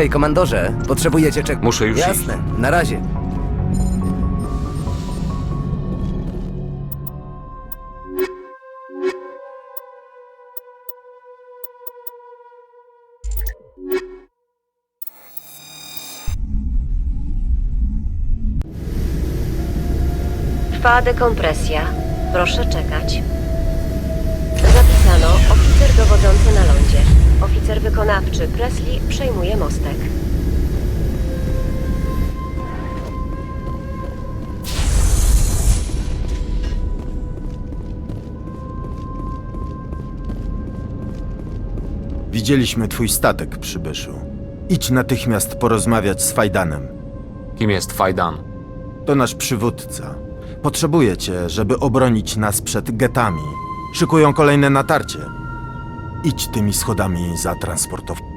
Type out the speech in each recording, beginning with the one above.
Hej, komandorze, potrzebujecie czek... Muszę już Jasne, na razie. Trwa dekompresja. Proszę czekać. Oficer dowodzący na lądzie. Oficer wykonawczy Presley przejmuje mostek. Widzieliśmy twój statek, przybyszu. Idź natychmiast porozmawiać z Fajdanem. Kim jest Fajdan? To nasz przywódca. Potrzebuje cię, żeby obronić nas przed getami. Szykują kolejne natarcie. Idź tymi schodami za transportowcą.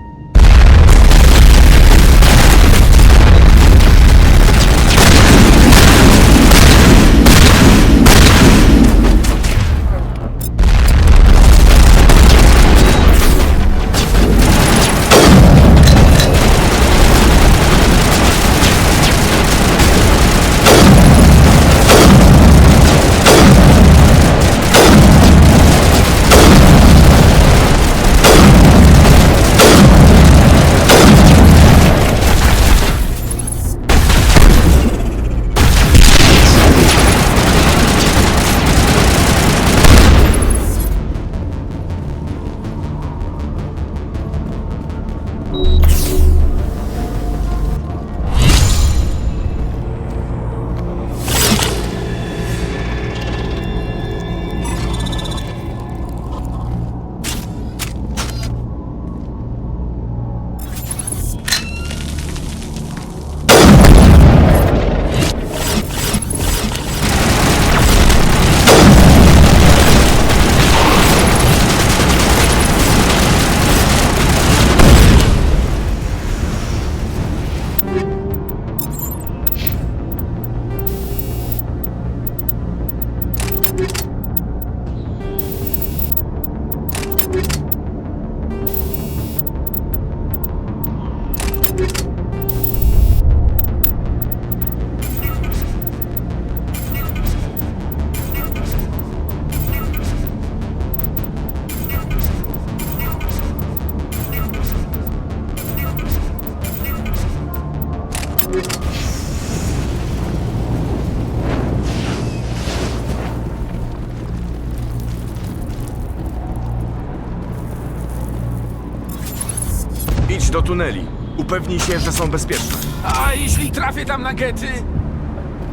Idź do tuneli. Upewnij się, że są bezpieczne. A jeśli trafię tam na gety?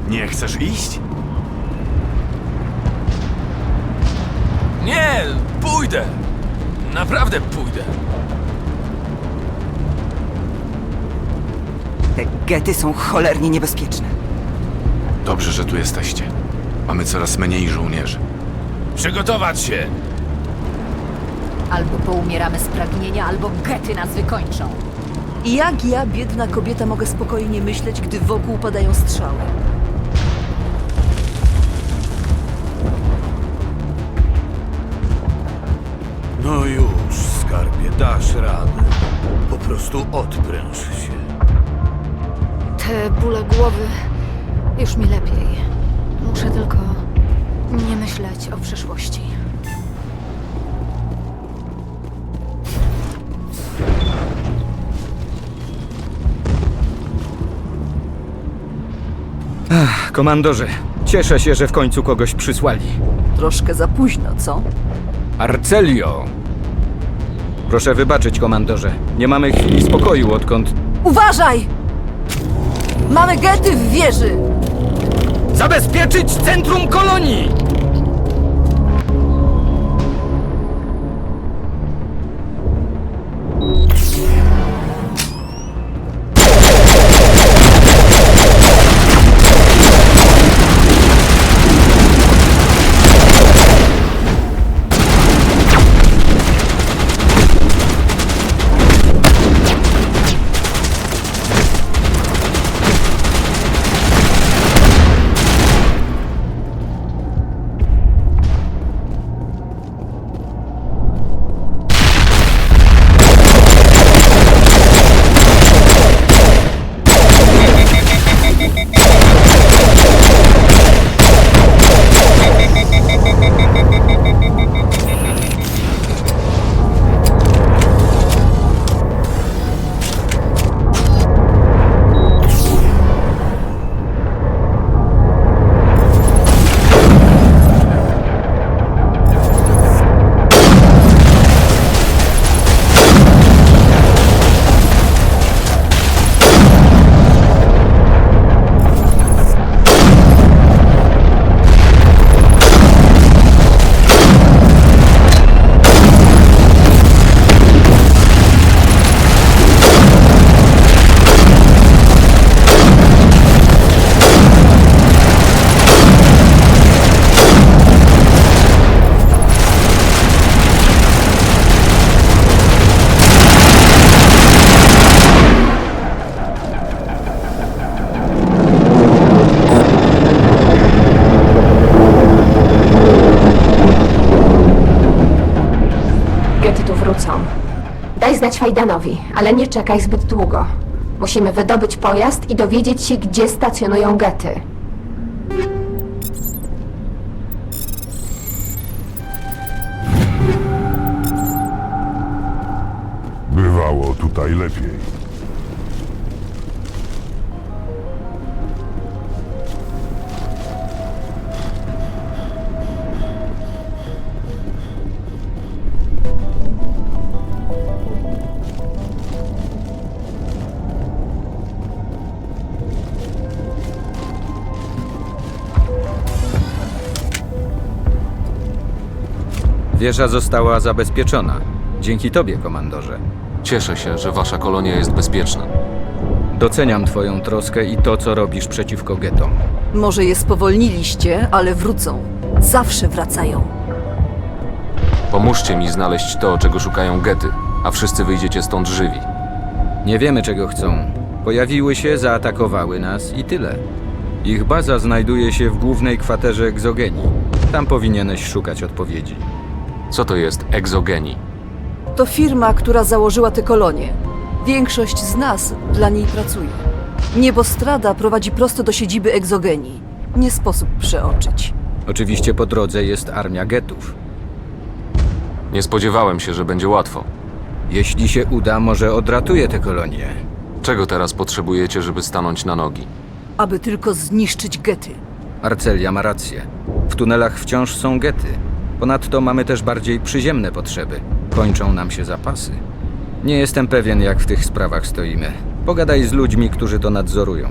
Nie chcesz iść? Nie, pójdę. Naprawdę pójdę. Te gety są cholernie niebezpieczne. Dobrze, że tu jesteście. Mamy coraz mniej żołnierzy. Przygotować się. Albo poumieramy z pragnienia, albo gety nas wykończą. I jak ja, biedna kobieta, mogę spokojnie myśleć, gdy wokół padają strzały? No już, skarbie, dasz radę. Po prostu odpręż się. Te bóle głowy już mi lepiej. Muszę tylko nie myśleć o przyszłości. Komandorze, cieszę się, że w końcu kogoś przysłali. Troszkę za późno, co? Arcelio! Proszę wybaczyć, komandorze. Nie mamy chwili spokoju, odkąd... Uważaj! Mamy gety w wieży! Zabezpieczyć centrum kolonii! Fajdanowi, ale nie czekaj zbyt długo. Musimy wydobyć pojazd i dowiedzieć się, gdzie stacjonują gety. Bywało tutaj lepiej. Wieża została zabezpieczona. Dzięki tobie, komandorze. Cieszę się, że wasza kolonia jest bezpieczna. Doceniam twoją troskę i to, co robisz przeciwko getom. Może je spowolniliście, ale wrócą. Zawsze wracają. Pomóżcie mi znaleźć to, czego szukają gety, a wszyscy wyjdziecie stąd żywi. Nie wiemy, czego chcą. Pojawiły się, zaatakowały nas i tyle. Ich baza znajduje się w głównej kwaterze egzogenii. Tam powinieneś szukać odpowiedzi. Co to jest egzogenii? To firma, która założyła tę kolonię. Większość z nas dla niej pracuje. Niebostrada prowadzi prosto do siedziby egzogenii. Nie sposób przeoczyć. Oczywiście po drodze jest armia getów. Nie spodziewałem się, że będzie łatwo. Jeśli się uda, może odratuje tę kolonię. Czego teraz potrzebujecie, żeby stanąć na nogi? Aby tylko zniszczyć gety. Arcelia ma rację. W tunelach wciąż są gety. Ponadto mamy też bardziej przyziemne potrzeby. Kończą nam się zapasy. Nie jestem pewien, jak w tych sprawach stoimy. Pogadaj z ludźmi, którzy to nadzorują.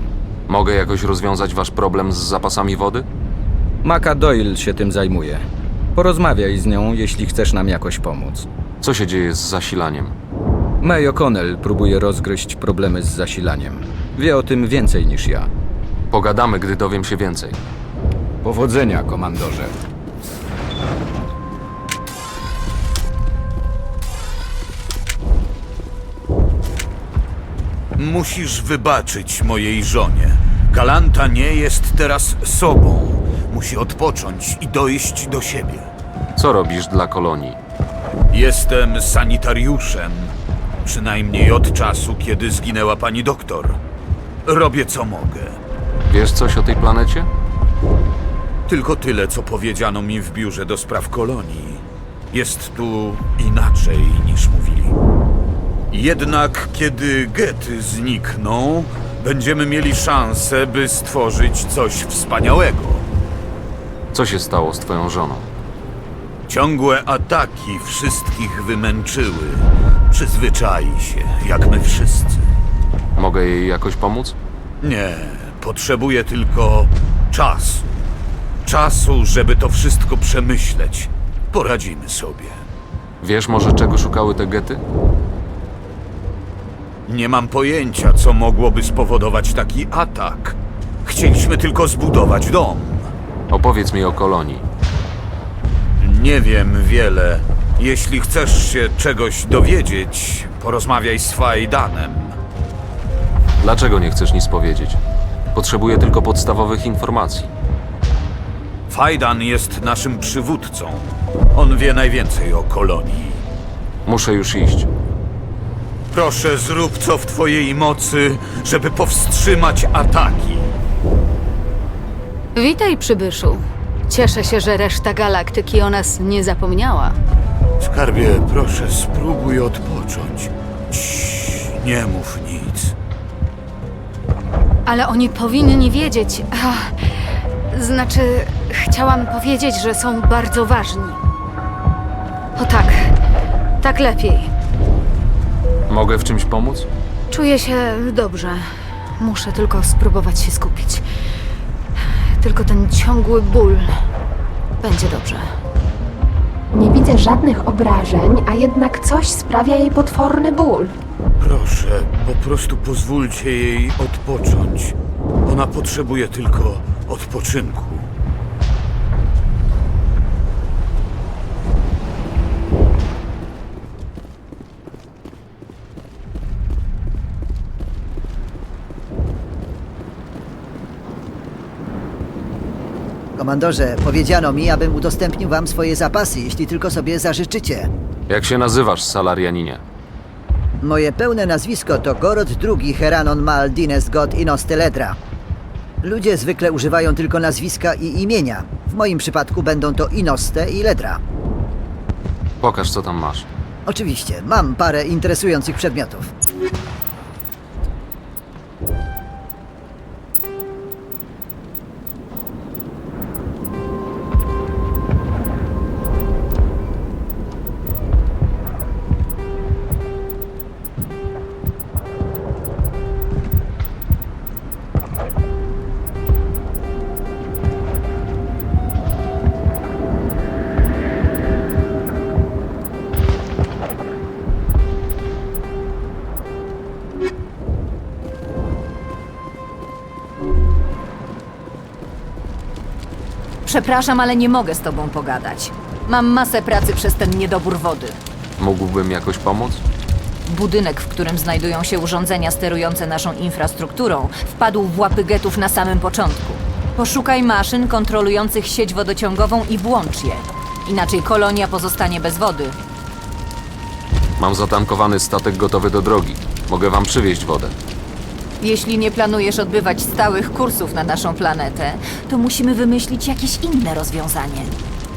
Mogę jakoś rozwiązać wasz problem z zapasami wody? Maka Doyle się tym zajmuje. Porozmawiaj z nią, jeśli chcesz nam jakoś pomóc. Co się dzieje z zasilaniem? May O'Connell próbuje rozgryźć problemy z zasilaniem. Wie o tym więcej niż ja. Pogadamy, gdy dowiem się więcej. Powodzenia, komandorze. Musisz wybaczyć mojej żonie. Kalanta nie jest teraz sobą. Musi odpocząć i dojść do siebie. Co robisz dla kolonii? Jestem sanitariuszem. Przynajmniej od czasu, kiedy zginęła pani doktor. Robię co mogę. Wiesz coś o tej planecie? Tylko tyle, co powiedziano mi w biurze do spraw kolonii. Jest tu inaczej niż mówili. Jednak kiedy gety znikną, będziemy mieli szansę, by stworzyć coś wspaniałego. Co się stało z twoją żoną? Ciągłe ataki wszystkich wymęczyły. Przyzwyczai się, jak my wszyscy. Mogę jej jakoś pomóc? Nie, potrzebuję tylko czasu. Czasu, żeby to wszystko przemyśleć. Poradzimy sobie. Wiesz może czego szukały te gety? Nie mam pojęcia, co mogłoby spowodować taki atak. Chcieliśmy tylko zbudować dom. Opowiedz mi o kolonii. Nie wiem wiele. Jeśli chcesz się czegoś dowiedzieć, porozmawiaj z Fajdanem. Dlaczego nie chcesz nic powiedzieć? Potrzebuję tylko podstawowych informacji. Fajdan jest naszym przywódcą. On wie najwięcej o kolonii. Muszę już iść. Proszę, zrób co w twojej mocy, żeby powstrzymać ataki. Witaj, przybyszu. Cieszę się, że reszta galaktyki o nas nie zapomniała. Skarbie, proszę, spróbuj odpocząć. Ciii, nie mów nic. Ale oni powinni wiedzieć. Ach, znaczy, chciałam powiedzieć, że są bardzo ważni. O tak, tak lepiej. Mogę w czymś pomóc? Czuję się dobrze. Muszę tylko spróbować się skupić. Tylko ten ciągły ból. Będzie dobrze. Nie widzę żadnych obrażeń, a jednak coś sprawia jej potworny ból. Proszę, po prostu pozwólcie jej odpocząć. Ona potrzebuje tylko odpoczynku. Komandorze, powiedziano mi, abym udostępnił wam swoje zapasy, jeśli tylko sobie zażyczycie. Jak się nazywasz, salarianinie? Moje pełne nazwisko to Gorod II Heranon Mal Dines God Inosteledra. Ludzie zwykle używają tylko nazwiska i imienia. W moim przypadku będą to Inoste i Ledra. Pokaż, co tam masz. Oczywiście, mam parę interesujących przedmiotów. Przepraszam, ale nie mogę z tobą pogadać. Mam masę pracy przez ten niedobór wody. Mógłbym jakoś pomóc? Budynek, w którym znajdują się urządzenia sterujące naszą infrastrukturą, wpadł w łapy getów na samym początku. Poszukaj maszyn kontrolujących sieć wodociągową i włącz je. Inaczej kolonia pozostanie bez wody. Mam zatankowany statek gotowy do drogi. Mogę wam przywieźć wodę. Jeśli nie planujesz odbywać stałych kursów na naszą planetę, to musimy wymyślić jakieś inne rozwiązanie.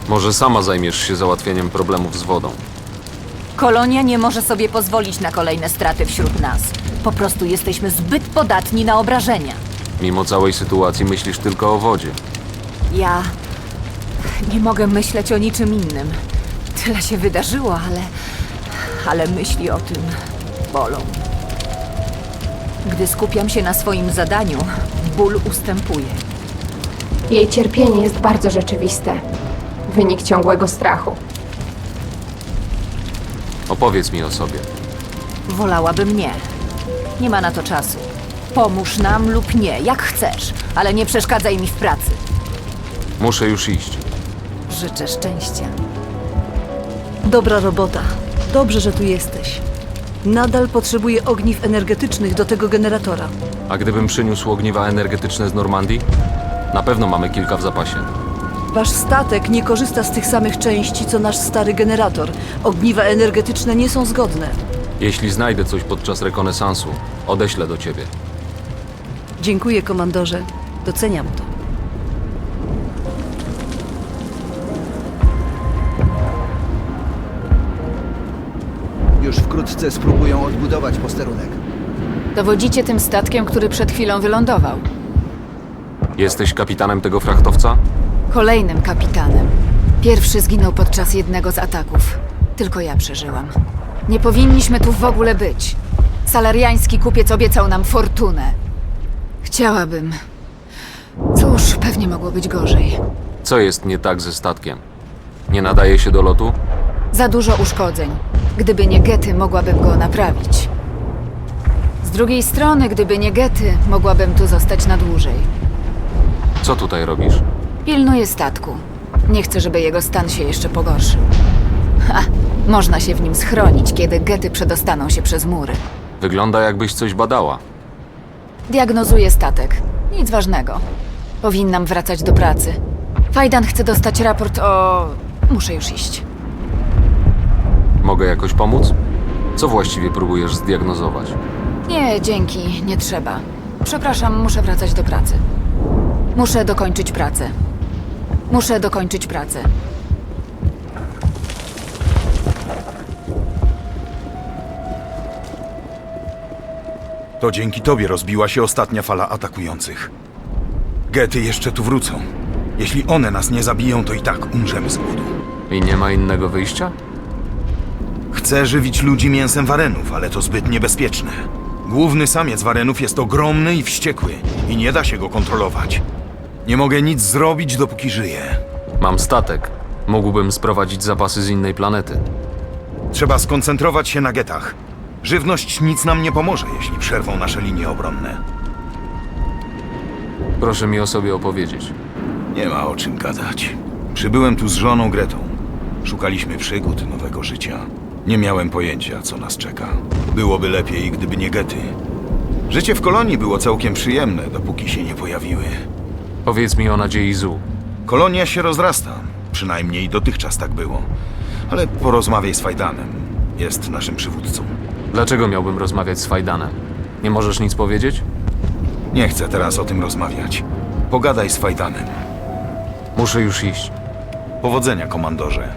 Może sama zajmiesz się załatwieniem problemów z wodą. Kolonia nie może sobie pozwolić na kolejne straty wśród nas. Po prostu jesteśmy zbyt podatni na obrażenia. Mimo całej sytuacji myślisz tylko o wodzie. Ja nie mogę myśleć o niczym innym. Tyle się wydarzyło, ale. ale myśli o tym bolą. Gdy skupiam się na swoim zadaniu, ból ustępuje. Jej cierpienie jest bardzo rzeczywiste. Wynik ciągłego strachu. Opowiedz mi o sobie. Wolałabym nie. Nie ma na to czasu. Pomóż nam lub nie, jak chcesz, ale nie przeszkadzaj mi w pracy. Muszę już iść. Życzę szczęścia. Dobra robota. Dobrze, że tu jesteś. Nadal potrzebuję ogniw energetycznych do tego generatora. A gdybym przyniósł ogniwa energetyczne z Normandii? Na pewno mamy kilka w zapasie. Wasz statek nie korzysta z tych samych części, co nasz stary generator. Ogniwa energetyczne nie są zgodne. Jeśli znajdę coś podczas rekonesansu, odeślę do ciebie. Dziękuję, komandorze. Doceniam to. Już wkrótce spróbują odbudować posterunek. Dowodzicie tym statkiem, który przed chwilą wylądował. Jesteś kapitanem tego frachtowca? Kolejnym kapitanem. Pierwszy zginął podczas jednego z ataków. Tylko ja przeżyłam. Nie powinniśmy tu w ogóle być. Salariański kupiec obiecał nam fortunę. Chciałabym. Cóż, pewnie mogło być gorzej. Co jest nie tak ze statkiem? Nie nadaje się do lotu? Za dużo uszkodzeń. Gdyby nie Gety, mogłabym go naprawić. Z drugiej strony, gdyby nie Gety, mogłabym tu zostać na dłużej. Co tutaj robisz? Pilnuję statku. Nie chcę, żeby jego stan się jeszcze pogorszył. Ha! Można się w nim schronić, kiedy Gety przedostaną się przez mury. Wygląda jakbyś coś badała. Diagnozuję statek. Nic ważnego. Powinnam wracać do pracy. Fajdan chce dostać raport o... Muszę już iść. Mogę jakoś pomóc? Co właściwie próbujesz zdiagnozować? Nie, dzięki, nie trzeba. Przepraszam, muszę wracać do pracy. Muszę dokończyć pracę. Muszę dokończyć pracę. To dzięki tobie rozbiła się ostatnia fala atakujących. Gety jeszcze tu wrócą. Jeśli one nas nie zabiją, to i tak umrzemy z głodu. I nie ma innego wyjścia? Chcę żywić ludzi mięsem warenów, ale to zbyt niebezpieczne. Główny samiec warenów jest ogromny i wściekły i nie da się go kontrolować. Nie mogę nic zrobić, dopóki żyję. Mam statek. Mógłbym sprowadzić zapasy z innej planety. Trzeba skoncentrować się na getach. Żywność nic nam nie pomoże, jeśli przerwą nasze linie obronne. Proszę mi o sobie opowiedzieć. Nie ma o czym gadać. Przybyłem tu z żoną Gretą. Szukaliśmy przygód, nowego życia. Nie miałem pojęcia, co nas czeka. Byłoby lepiej, gdyby nie gety. Życie w kolonii było całkiem przyjemne, dopóki się nie pojawiły. Powiedz mi o nadziei Zu. Kolonia się rozrasta. Przynajmniej dotychczas tak było. Ale porozmawiaj z Fajdanem. Jest naszym przywódcą. Dlaczego miałbym rozmawiać z Fajdanem? Nie możesz nic powiedzieć? Nie chcę teraz o tym rozmawiać. Pogadaj z Fajdanem. Muszę już iść. Powodzenia, komandorze.